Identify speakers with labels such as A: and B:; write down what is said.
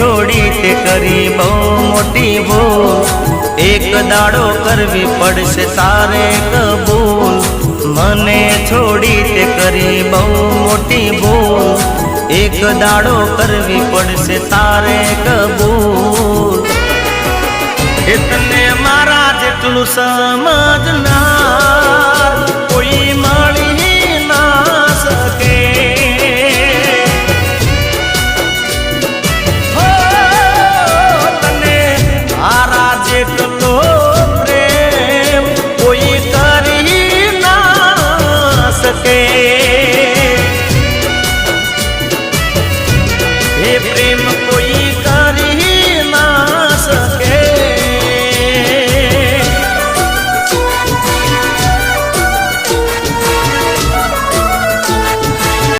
A: છોડી તે કરી બહુ મોટી ભૂલ. એક દાડો કરવી પડશે તારે કબૂલ. મને છોડી તે કરી બહુ મોટી ભૂલ. એક દાડો કરવી પડશે તારે કબૂલ. એટલે મારા જેટલું સમજ ના E primo foi